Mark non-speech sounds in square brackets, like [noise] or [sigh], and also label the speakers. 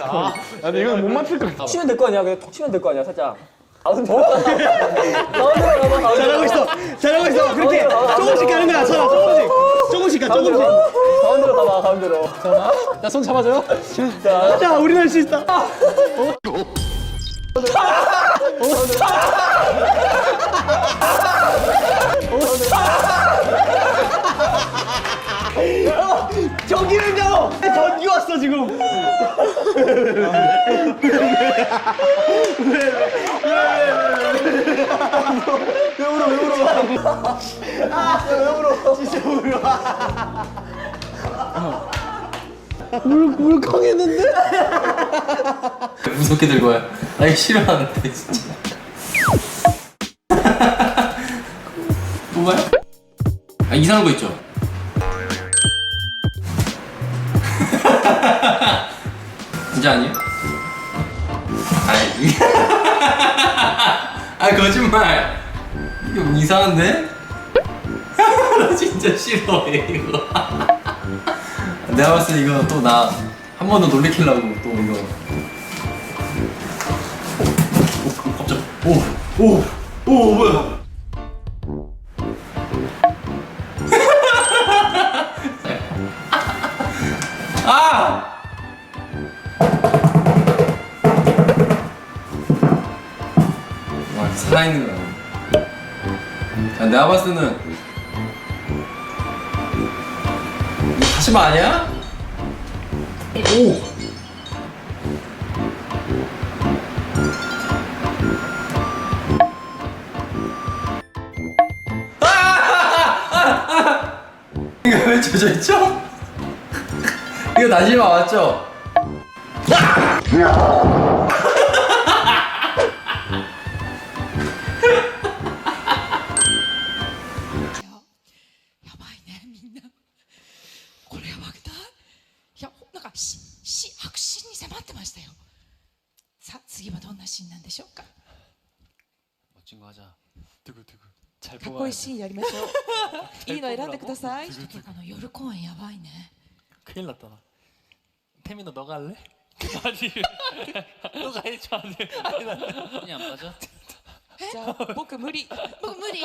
Speaker 1: 아 근데 이건 못 맞출 것 같아
Speaker 2: 치면 될 거 아니야? 그냥 톡 치면 될 거 아니야? 살짝. 가운데. 가운데 가봐. 가운데
Speaker 3: 잘하고 있어. 잘하고 있어. 그렇게
Speaker 2: 가운데로,
Speaker 3: 조금씩 가는 거야. 천아 조금씩. 조금씩 가. 조금씩.
Speaker 2: 가운데로. 가운데로 가봐. 가운데로.
Speaker 1: 나 손 잡아줘요?
Speaker 3: 자, 우리는 할수 있다. 저기는요. 전기 왔어 지금.
Speaker 4: 무섭게 들고 와요. 아니 싫어하는데 진짜. [laughs] 뭐가요? 아 이상한 거 있죠? 진짜 아니에요? 아이 [laughs] 아 거짓말 이게 뭐 이상한데? [laughs] 나 진짜 싫어해 이거 [laughs] 내가 봤을 때 이거 또 나 한 번 더 놀래키려고 또 이거 오, 갑자기 오오오 오, 뭐야 아! 살아있는 거야 야, 내가 봤을 때는 이거 다시마 아니야? 오! 이거 왜 젖어 있죠? 이거 다시마
Speaker 5: 맞죠?や いやなんかしし白真に迫ってましたよさあ次はどんなシーンなんでしょうか
Speaker 4: 멋진 거 하자. 두구두구. 잘
Speaker 5: かっこいいシーンやりましょう[laughs] いいの選んでくださいこの夜公演やばいね
Speaker 1: 큰일 났다 나 태민아 너가 할래? 아니 너가 해줘 안 돼. 아니 나
Speaker 4: 그냥 안 빠져?
Speaker 5: じゃあ僕無理[laughs] 僕無理